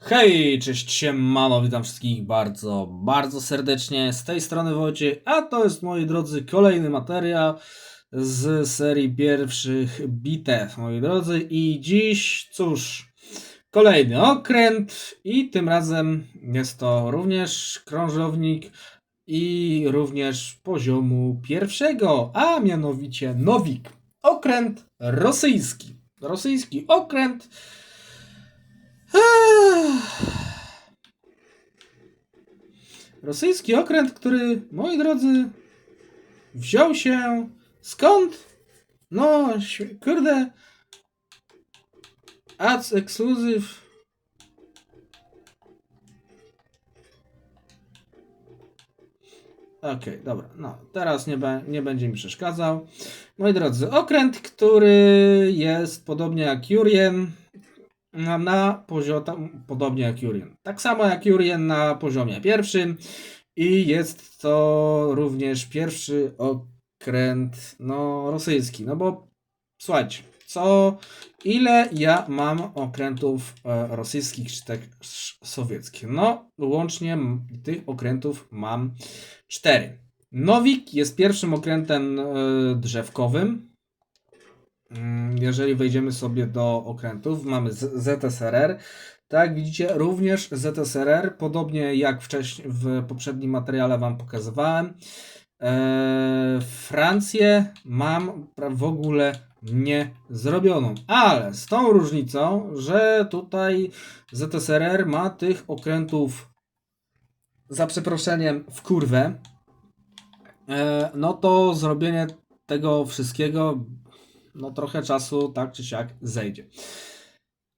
Hej, cześć siemano, witam wszystkich bardzo, bardzo serdecznie. Z tej strony Wojciech, a to jest, moi drodzy, kolejny materiał z serii pierwszych bitew, moi drodzy. I dziś, cóż, kolejny okręt i tym razem jest to również krążownik i również poziomu pierwszego, a mianowicie Nowik. Okręt rosyjski. Rosyjski okręt. Rosyjski okręt, który, moi drodzy, wziął się skąd? No, kurde. Ads Exclusive. Okej, dobra, no teraz nie, nie będzie mi przeszkadzał. Moi drodzy, okręt, który jest podobnie jak Jurien, na, na poziomie, podobnie jak Jurien. Tak samo jak Jurien na poziomie pierwszym i jest to również pierwszy okręt no, rosyjski. No bo słuchajcie, co ile ja mam okrętów e, rosyjskich czy tak sowieckich? No, łącznie tych okrętów mam cztery. Nowik jest pierwszym okrętem e, drzewkowym. Mm, Jeżeli wejdziemy sobie do okrętów, mamy ZSRR. Tak, widzicie, również ZSRR, podobnie jak wcześniej w poprzednim materiale Wam pokazywałem. Eee, Francję mam w ogóle nie zrobioną, ale z tą różnicą, że tutaj ZSRR ma tych okrętów za przeproszeniem w kurwę. Eee, no to zrobienie tego wszystkiego no trochę czasu tak czy siak zejdzie.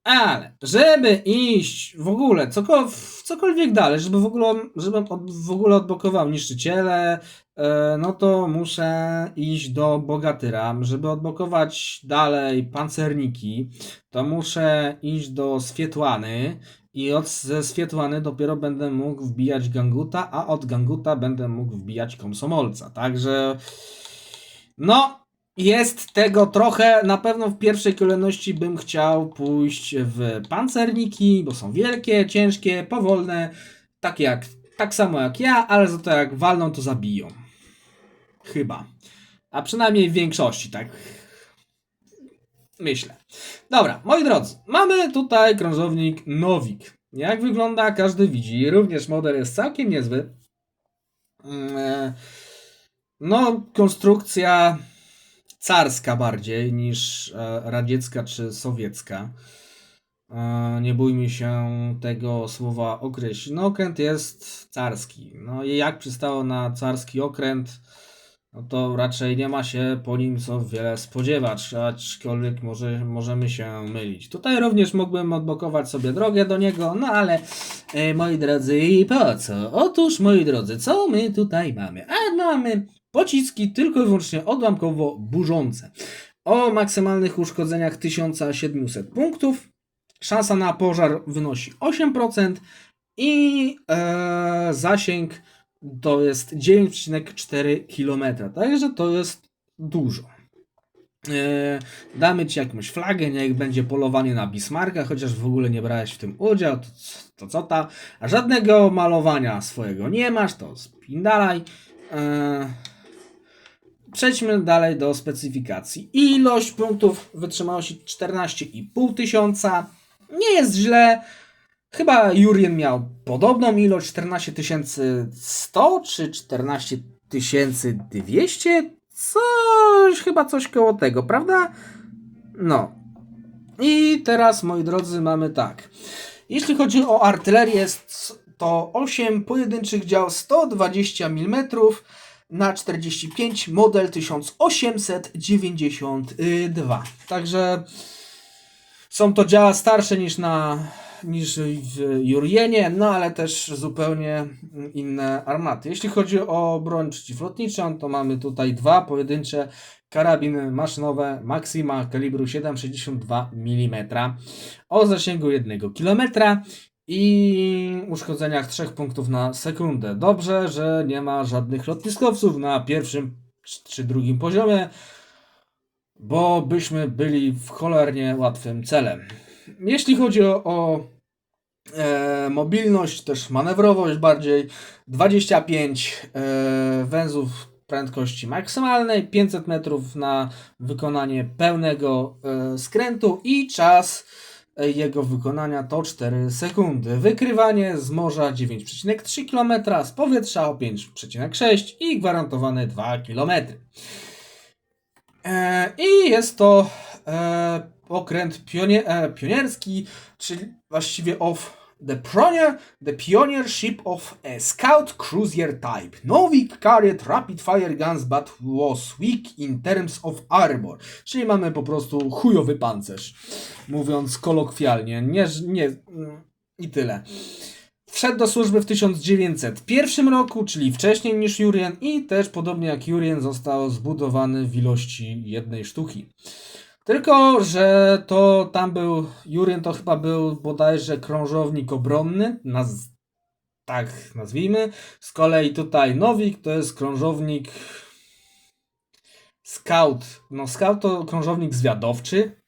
Ale żeby iść w ogóle cokolwiek, cokolwiek dalej, żeby w ogóle, żebym od, w ogóle odblokował niszczyciele, e, no to muszę iść do Bogatyra. Żeby odblokować dalej pancerniki, to muszę iść do Swietłany i od ze Swietłany dopiero będę mógł wbijać Ganguta, a od Ganguta będę mógł wbijać Komsomolca. Także no, jest tego trochę. Na pewno w pierwszej kolejności bym chciał pójść w pancerniki, bo są wielkie, ciężkie, powolne, takie jak, tak samo jak ja, ale za to jak walną, to zabiją. Chyba. A przynajmniej w większości, tak. Myślę. Dobra, moi drodzy, mamy tutaj krążownik Nowik. Jak wygląda, każdy widzi. Również model jest całkiem niezły. Mm, e, No, konstrukcja carska bardziej niż e, radziecka czy sowiecka. E, Nie bójmy się tego słowa określić. No, okręt jest carski. No i jak przystało na carski okręt, no to raczej nie ma się po nim co wiele spodziewać, aczkolwiek może, możemy się mylić. Tutaj również mógłbym odblokować sobie drogę do niego, no ale e, moi drodzy, po co? Otóż, moi drodzy, co my tutaj mamy? A mamy pociski tylko i wyłącznie odłamkowo burzące. O maksymalnych uszkodzeniach 1700 punktów. Szansa na pożar wynosi 8% i e, zasięg to jest 9,4 km. Także to jest dużo. E, damy ci jakąś flagę, niech będzie polowanie na Bismarcka, chociaż w ogóle nie brałeś w tym udział, to, to co ta? A żadnego malowania swojego nie masz, to spindalaj. E, Przejdźmy dalej do specyfikacji. Ilość punktów wytrzymałości 14,5 tysiąca. Nie jest źle. Chyba Jurien miał podobną ilość 14 100 czy 14 200? Coś, chyba coś koło tego, prawda? No. I teraz, moi drodzy, mamy tak. Jeśli chodzi o artylerię, jest to 8 pojedynczych dział 120 mm na 45, model 1892. Także są to działa starsze niż na niż w Jurienie, no ale też zupełnie inne armaty. Jeśli chodzi o broń przeciwlotniczą, to mamy tutaj dwa pojedyncze karabiny maszynowe Maxima kalibru 7,62 mm o zasięgu 1 km i uszkodzeniach 3 punktów na sekundę. Dobrze, że nie ma żadnych lotniskowców na pierwszym czy drugim poziomie, bo byśmy byli w cholernie łatwym celem. Jeśli chodzi o, o E, mobilność, też manewrowość bardziej. 25 e, węzłów prędkości maksymalnej, 500 metrów na wykonanie pełnego e, skrętu i czas jego wykonania to 4 sekundy. Wykrywanie z morza 9,3 km, z powietrza o 5,6 i gwarantowane 2 km. E, I jest to e, okręt e, pionierski, czyli właściwie of the pioneer, the pioneership of a scout cruiser type. Novik carried rapid fire guns but was weak in terms of armor. Czyli mamy po prostu chujowy pancerz, mówiąc kolokwialnie. Nie, nie, I tyle. Wszedł do służby w 1901 roku, czyli wcześniej niż Jurien i też podobnie jak Jurien został zbudowany w ilości jednej sztuki. Tylko, że to tam był, Jurien to chyba był bodajże krążownik obronny, naz, tak nazwijmy. Z kolei tutaj Nowik to jest krążownik Scout. No Scout to krążownik zwiadowczy.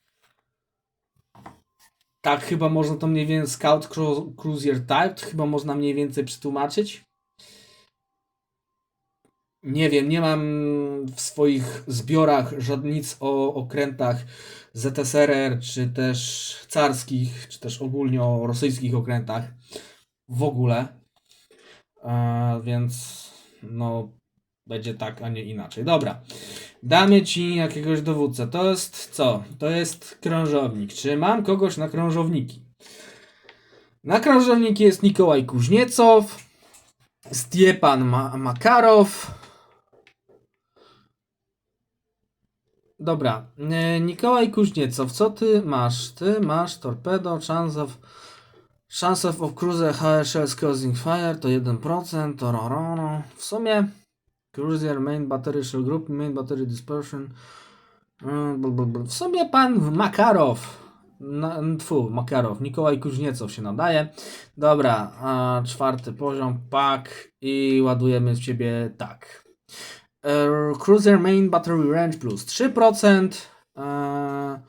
Tak chyba można to mniej więcej Scout Cru- Cruiser Type, chyba można mniej więcej przetłumaczyć. Nie wiem, nie mam w swoich zbiorach żadnic o okrętach ZSRR, czy też carskich, czy też ogólnie o rosyjskich okrętach w ogóle. Więc no, będzie tak, a nie inaczej. Dobra, damy ci jakiegoś dowódcę. To jest co? To jest krążownik. Czy mam kogoś na krążowniki? Na krążowniki jest Nikołaj Kuźniecow, Stiepan Ma- Makarow. Dobra, e, Nikołaj Kuźniecow, co ty masz? Ty masz torpedo, chance of, chance of, cruiser shells causing fire to 1%, to ro, ro, ro. w sumie cruiser main battery shell group, main battery dispersion, bl. w sumie pan Makarow, tfu, Makarow, Nikołaj Kuźniecow się nadaje. Dobra, a czwarty poziom, pak i ładujemy w ciebie tak. Cruiser Main Battery Range plus 3%. E,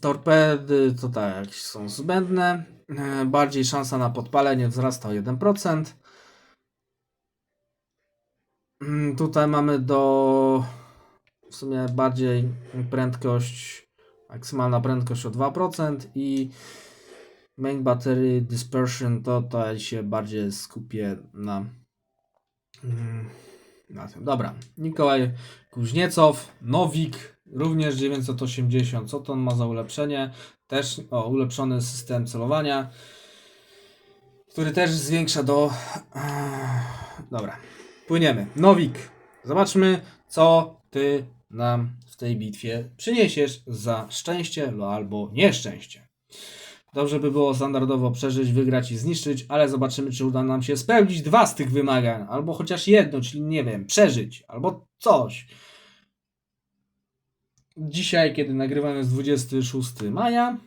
torpedy to tak są zbędne. E, bardziej szansa na podpalenie wzrasta o 1%. Mm, Tutaj mamy do w sumie bardziej prędkość, maksymalna prędkość o 2% i main battery dispersion to tutaj się bardziej skupię na Mm, tym. Dobra. Mikołaj Kuźniecow, Nowik, również 980. Co to on ma za ulepszenie? Też o, ulepszony system celowania, który też zwiększa do. Dobra. Płyniemy. Nowik. Zobaczmy, co ty nam w tej bitwie przyniesiesz za szczęście albo nieszczęście. Dobrze by było standardowo przeżyć, wygrać i zniszczyć, ale zobaczymy, czy uda nam się spełnić dwa z tych wymagań, albo chociaż jedno, czyli nie wiem, przeżyć, albo coś. Dzisiaj, kiedy nagrywam, jest 26 maja,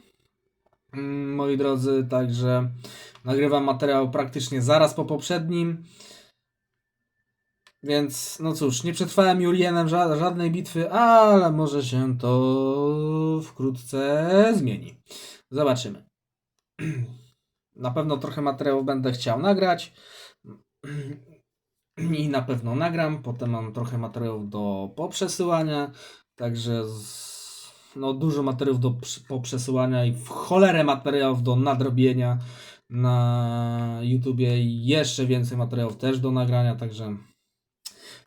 mm, moi drodzy, także nagrywam materiał praktycznie zaraz po poprzednim. Więc, no cóż, nie przetrwałem Jurienem ża- żadnej bitwy, ale może się to wkrótce zmieni. Zobaczymy. Na pewno trochę materiałów będę chciał nagrać. I na pewno nagram. Potem mam trochę materiałów do poprzesyłania. Także z, no, dużo materiałów do poprzesyłania i w cholerę materiałów do nadrobienia na YouTubie i jeszcze więcej materiałów też do nagrania, także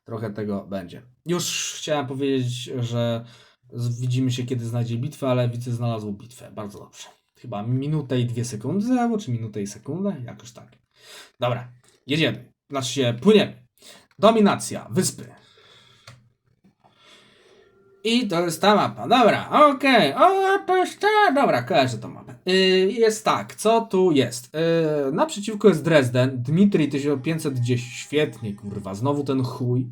trochę tego będzie. Już chciałem powiedzieć, że widzimy się kiedy znajdzie bitwę, ale widzę znalazł bitwę. Bardzo dobrze. Chyba minutę i dwie sekundy, albo czy minutę i sekundę? Jakoś tak. Dobra, jedziemy. Znaczy się, płyniemy. Dominacja, wyspy. I to jest ta mapa. Dobra, okej. O, to. Dobra, kojarzę tą mapę. Yy, jest tak, co tu jest? Yy, naprzeciwko jest Dresden. Dmitrij 1510. Świetnie, kurwa. Znowu ten chuj.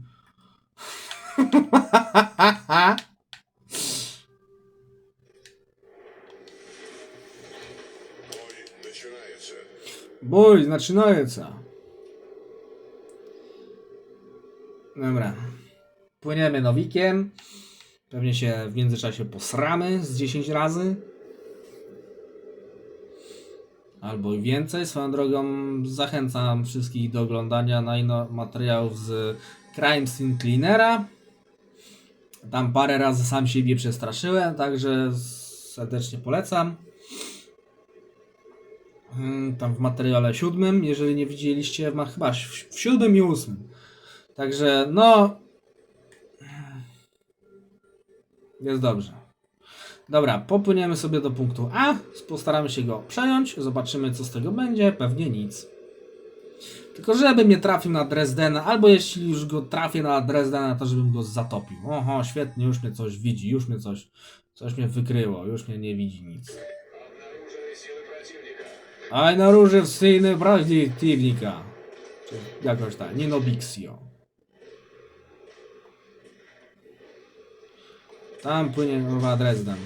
Bój zaczynaється. Dobra. Płyniemy nowikiem. Pewnie się w międzyczasie posramy z 10 razy. albo i więcej. Swoją drogą zachęcam wszystkich do oglądania najno materiałów z Crime Scene Cleanera. Tam parę razy sam siebie przestraszyłem, także serdecznie polecam. Mm, Tam w materiale siódmym, jeżeli nie widzieliście, ma chyba w siódmym i ósmym. Także no. Jest dobrze. Dobra, popłyniemy sobie do punktu A. Postaramy się go przejąć. Zobaczymy, co z tego będzie. Pewnie nic. Tylko żeby mnie trafił na Dresdena, albo jeśli już go trafię na Dresdena, to żebym go zatopił. Oho, świetnie, już mnie coś widzi, już mnie coś, coś mnie wykryło, już mnie nie widzi nic. A naruszył syny przeciwnika. Czy jakoś tak, nie nobixio. Tam płynie nowa Dresden.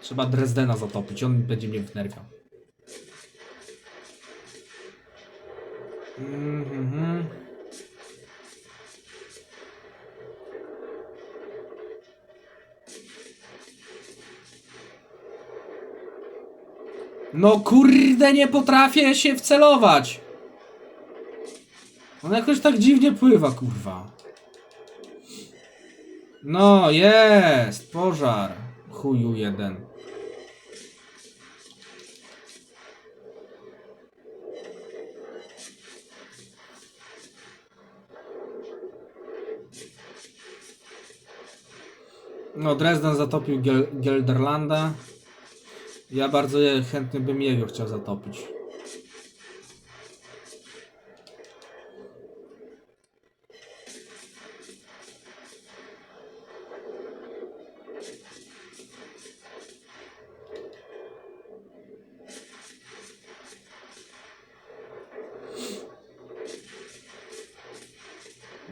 Trzeba Dresdena zatopić, on będzie mnie wnerwiał. Mm -hmm. Mhm. No kurde, nie potrafię się wcelować. On jakoś tak dziwnie pływa, kurwa. No, jest! Pożar. Chuju jeden. No, Dresden zatopił Gel Gelderlanda. Ja bardzo chętnie bym jego chciał zatopić.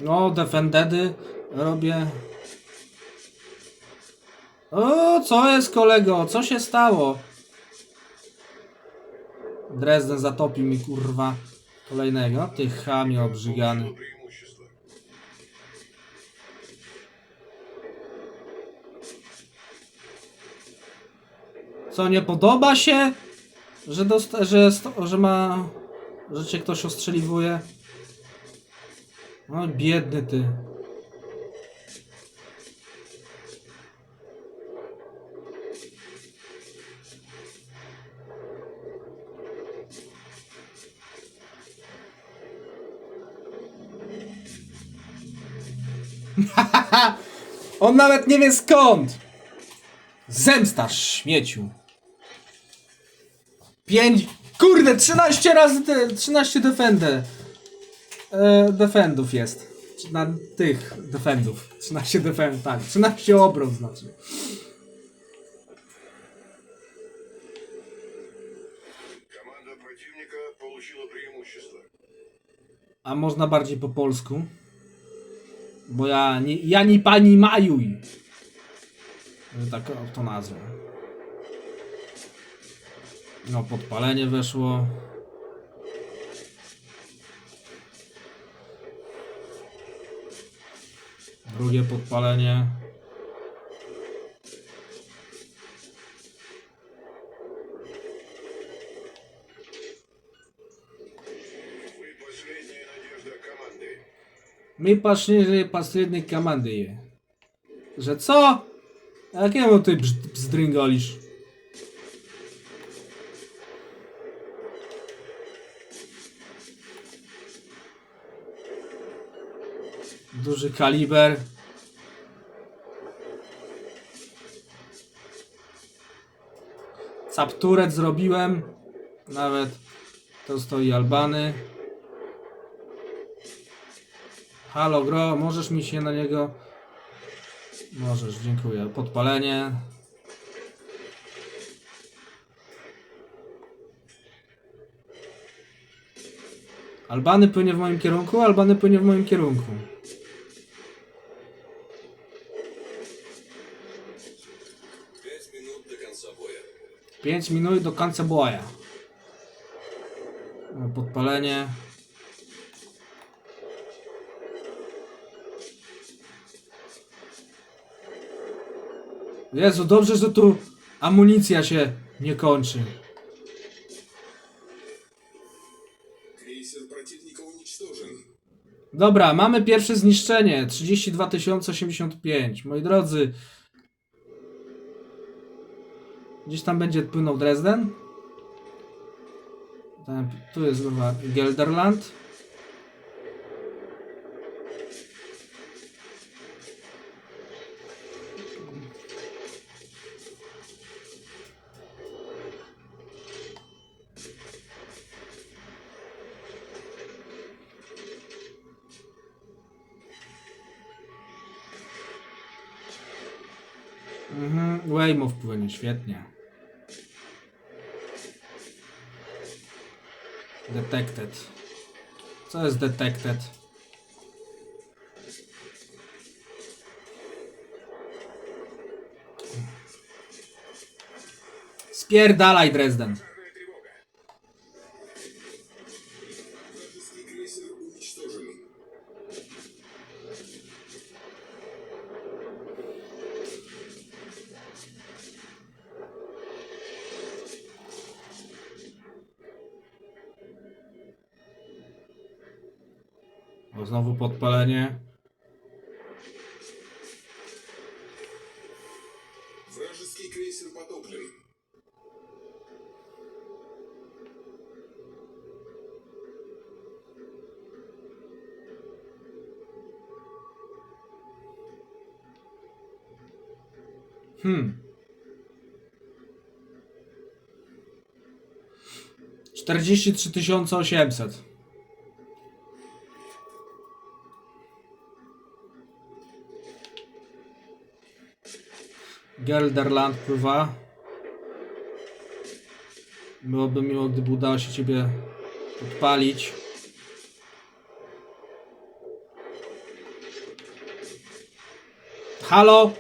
No, defendedy robię. O, co jest kolego? Co się stało? Dresden zatopił mi kurwa kolejnego. Ty chamie obrzygany. Co nie podoba się? Że, dosta- że, że ma. że cię ktoś ostrzeliwuje? No biedny ty. On nawet nie wie skąd! Zemsta, śmieciu. Pięć... Kurde, 13 razy... Te, 13 defender. E, defendów jest. Na tych defendów. 13 defend, tak. 13 obron znaczy. A można bardziej po polsku? Bo ja nie, ja nie pani majuj. Że Tak to nazwę. No, podpalenie weszło. Drugie podpalenie. My patrzcie последniej komandy je. Że co? Jakiemu ty brz- bzdryngolisz? Duży kaliber. Capturet zrobiłem. Nawet to stoi Albany. Halo gro, możesz mi się na niego... Możesz, dziękuję. Podpalenie. Albany płynie w moim kierunku, Albany płynie w moim kierunku. Pięć minut do końca boja. Podpalenie. Jezu, dobrze, że tu amunicja się nie kończy. Dobra, mamy pierwsze zniszczenie. 32 085. Moi drodzy. Gdzieś tam będzie płynął Dresden. Tam, tu jest chyba Gelderland. Mhm, Weymouth płynie, świetnie. Detected. Co jest detected? Spierdalaj Dresden. znowu podpalenie. Вражеский крейсер потоплен. Hmm. 43 800. Gelderland pływa. Byłoby miło, gdyby udało się ciebie podpalić. Halo?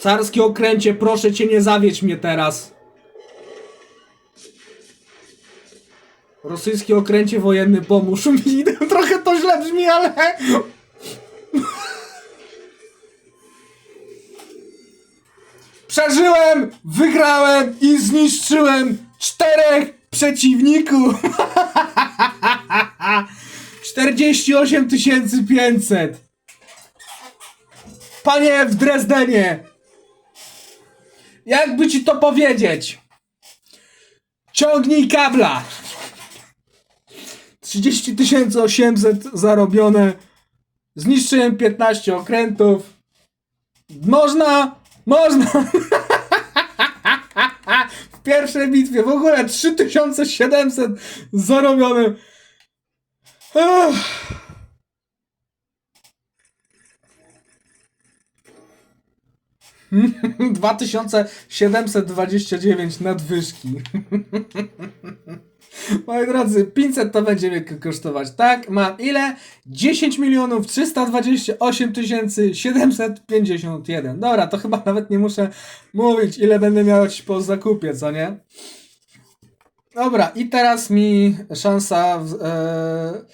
Carski okręcie, proszę cię, nie zawiedź mnie teraz. Rosyjski okręcie wojenny, pomóż mi. Trochę to źle brzmi, ale... Przeżyłem, wygrałem i zniszczyłem czterech przeciwników. 48 500. Panie w Drezdenie, jakby ci to powiedzieć? Ciągnij kabla. 30 800 zarobione. Zniszczyłem 15 okrętów. Można, można! w pierwszej bitwie w ogóle 3700 zarobionym. Uff. 2729 nadwyżki. Moi drodzy, 500 to będzie mnie kosztować. Tak, mam ile? 10 milionów 328 tysięcy 751. Dobra, to chyba nawet nie muszę mówić, ile będę miał po zakupie, co nie? Dobra, i teraz mi szansa. E,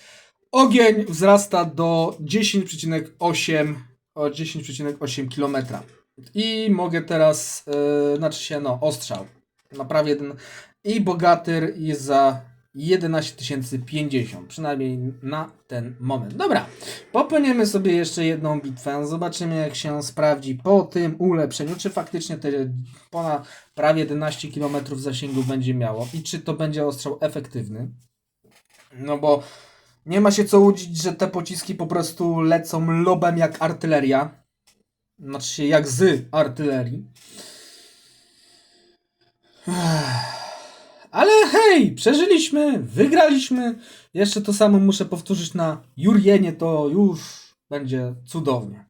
ogień wzrasta do 10,8 o 10,8 kilometra. I mogę teraz, e, znaczy się, no, ostrzał. Na prawie jeden. I bogatyr jest za 11 050, przynajmniej na ten moment. Dobra, popłyniemy sobie jeszcze jedną bitwę. Zobaczymy, jak się sprawdzi po tym ulepszeniu, czy faktycznie te ponad prawie 11 km zasięgu będzie miało i czy to będzie ostrzał efektywny. No bo nie ma się co łudzić, że te pociski po prostu lecą lobem jak artyleria. Znaczy jak z artylerii. Ale hej, przeżyliśmy, wygraliśmy. Jeszcze to samo muszę powtórzyć na Jurienie, to już będzie cudownie.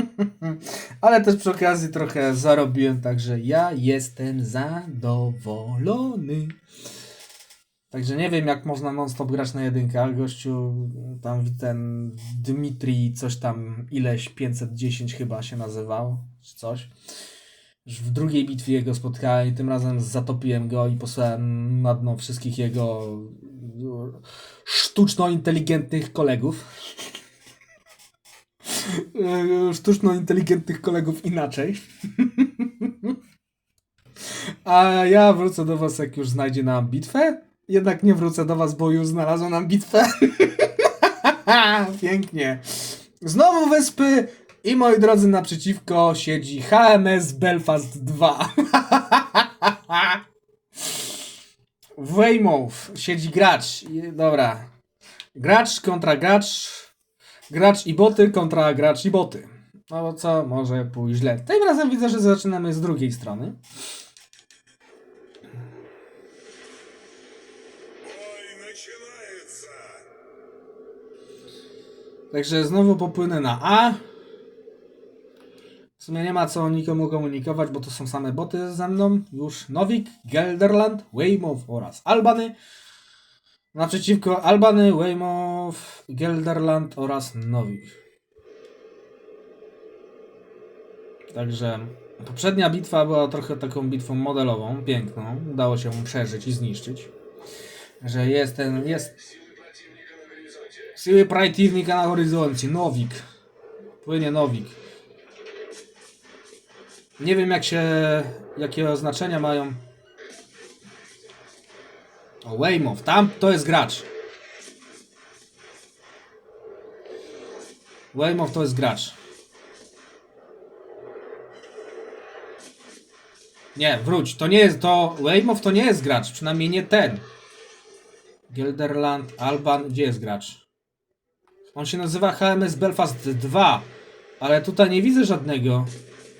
Ale też przy okazji trochę zarobiłem, także ja jestem zadowolony. Także nie wiem, jak można non-stop grać na jedynkach. Gościu, tam ten Dmitrij, coś tam, ileś 510 chyba się nazywał, czy coś. Już w drugiej bitwie jego spotkałem i tym razem zatopiłem go i posłałem na dno wszystkich jego sztuczno inteligentnych kolegów. Sztuczno inteligentnych kolegów inaczej. A ja wrócę do was, jak już znajdzie nam bitwę. Jednak nie wrócę do was, bo już znalazłem nam bitwę. Pięknie. Znowu wyspy i moi drodzy naprzeciwko siedzi HMS Belfast 2. W Weymouth siedzi gracz. Dobra. Gracz kontra gracz. Gracz i boty kontra gracz i boty. No co może pójść źle. Tym razem widzę, że zaczynamy z drugiej strony. Także znowu popłynę na A. W sumie nie ma co nikomu komunikować, bo to są same boty ze mną. Już Nowik, Gelderland, Weymouth oraz Albany. Naprzeciwko Albany, Weymouth, Gelderland oraz Nowik. Także poprzednia bitwa była trochę taką bitwą modelową, piękną. Udało się przeżyć i zniszczyć. Że jest ten, jest Siły przeciwnika na horyzoncie. Nowik. Płynie Nowik. Nie wiem jak się... Jakie oznaczenia mają. O, Weymouth. Tam to jest gracz. Weymouth to jest gracz. Nie, wróć. To nie jest... To... Weymouth to nie jest gracz. Przynajmniej nie ten. Gelderland, Alban. Gdzie jest gracz? On się nazywa HMS Belfast 2, ale tutaj nie widzę żadnego,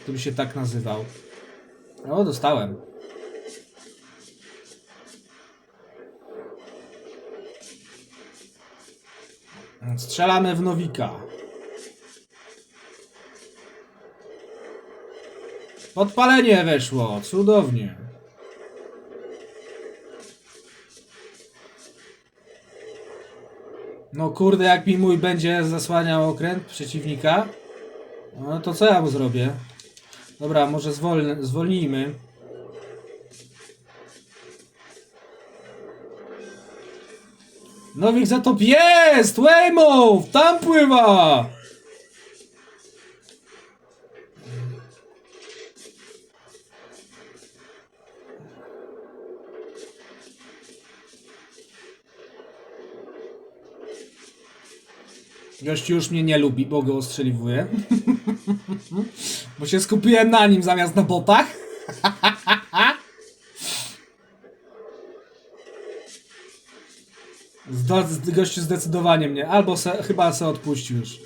który się tak nazywał. O, dostałem. Strzelamy w Nowika. Podpalenie weszło, cudownie. No kurde, jak mi mój będzie zasłaniał okręt przeciwnika, no to co ja mu zrobię? Dobra, może zwoln zwolnijmy. Nowik zatop jest! Weymouth! Tam pływa! Gościu już mnie nie lubi, bo go ostrzeliwuję. bo się skupiłem na nim zamiast na botach. Zdo- z- gościu zdecydowanie mnie. Albo se, chyba se odpuścił już.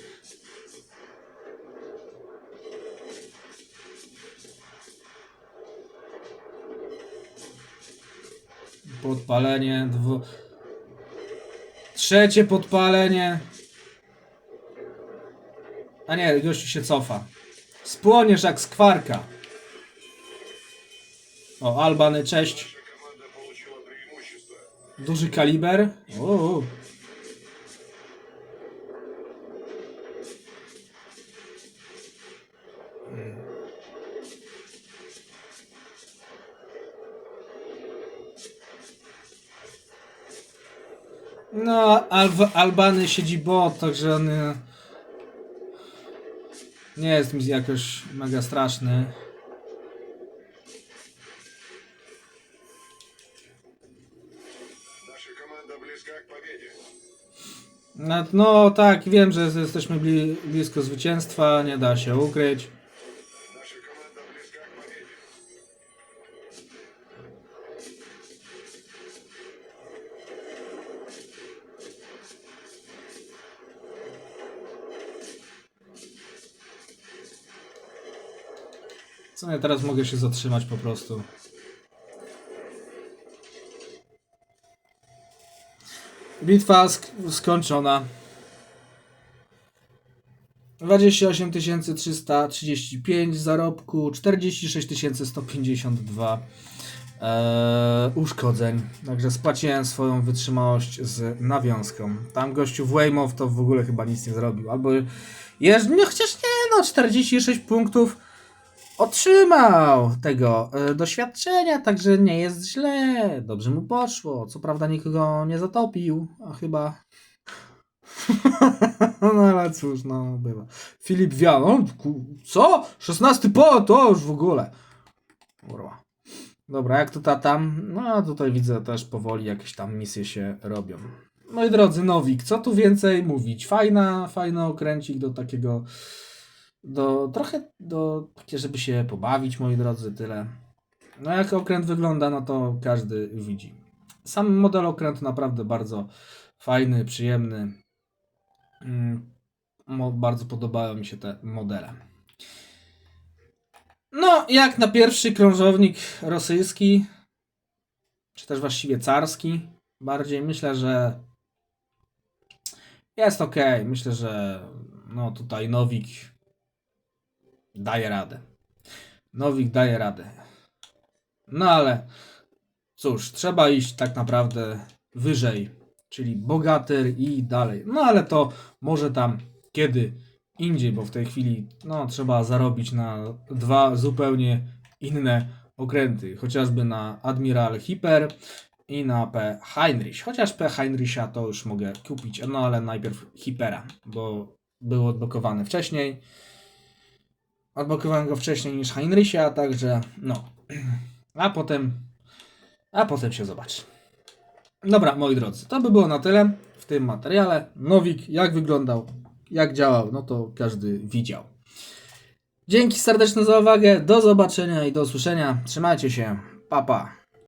Podpalenie. Trzecie podpalenie. A nie, gościu się cofa. Spłoniesz jak skwarka. O, Albany, cześć. Duży kaliber. Uuu. No, Al Albany siedzi bot, także on... E, nie jest mi jakoś mega straszny. No, no tak, wiem, że jesteśmy bli blisko zwycięstwa, nie da się ukryć. Co ja teraz mogę się zatrzymać po prostu. Bitwa sk skończona. 28 335 zarobku, 46 152 e, uszkodzeń. Także spłaciłem swoją wytrzymałość z nawiązką. Tam gościu w Weymouth to w ogóle chyba nic nie zrobił. Albo jeż, no chociaż nie no, 46 punktów otrzymał tego e, doświadczenia, także nie jest źle. Dobrze mu poszło. Co prawda nikogo nie zatopił, a chyba. no ale cóż, no bywa. Filip Wian, on, ku- co? 16 po, to już w ogóle. Kurwa. Dobra, jak to ta tam? No tutaj widzę też powoli jakieś tam misje się robią. moi drodzy, Nowik, co tu więcej mówić? Fajna, fajny okręcik do takiego, do trochę, do takie, żeby się pobawić, moi drodzy, tyle. No jak okręt wygląda, no to każdy widzi. Sam model okrętu naprawdę bardzo fajny, przyjemny. Mm, Bardzo podobają mi się te modele. No, jak na pierwszy krążownik rosyjski, czy też właściwie carski, bardziej myślę, że jest ok. Myślę, że no tutaj Nowik daje radę. Nowik daje radę. No ale cóż, trzeba iść tak naprawdę wyżej, czyli bogatyr i dalej. No ale to może tam kiedy indziej, bo w tej chwili no, trzeba zarobić na dwa zupełnie inne okręty, chociażby na Admiral Hiper i na P. Heinrich. Chociaż P. Heinricha to już mogę kupić, no ale najpierw Hipera, bo był odblokowany wcześniej. Odblokowałem go wcześniej niż Heinricha, także no. A potem, a potem się zobaczy. Dobra, moi drodzy, to by było na tyle w tym materiale. Nowik, jak wyglądał, jak działał, no to każdy widział. Dzięki serdeczne za uwagę, do zobaczenia i do usłyszenia. Trzymajcie się, pa pa.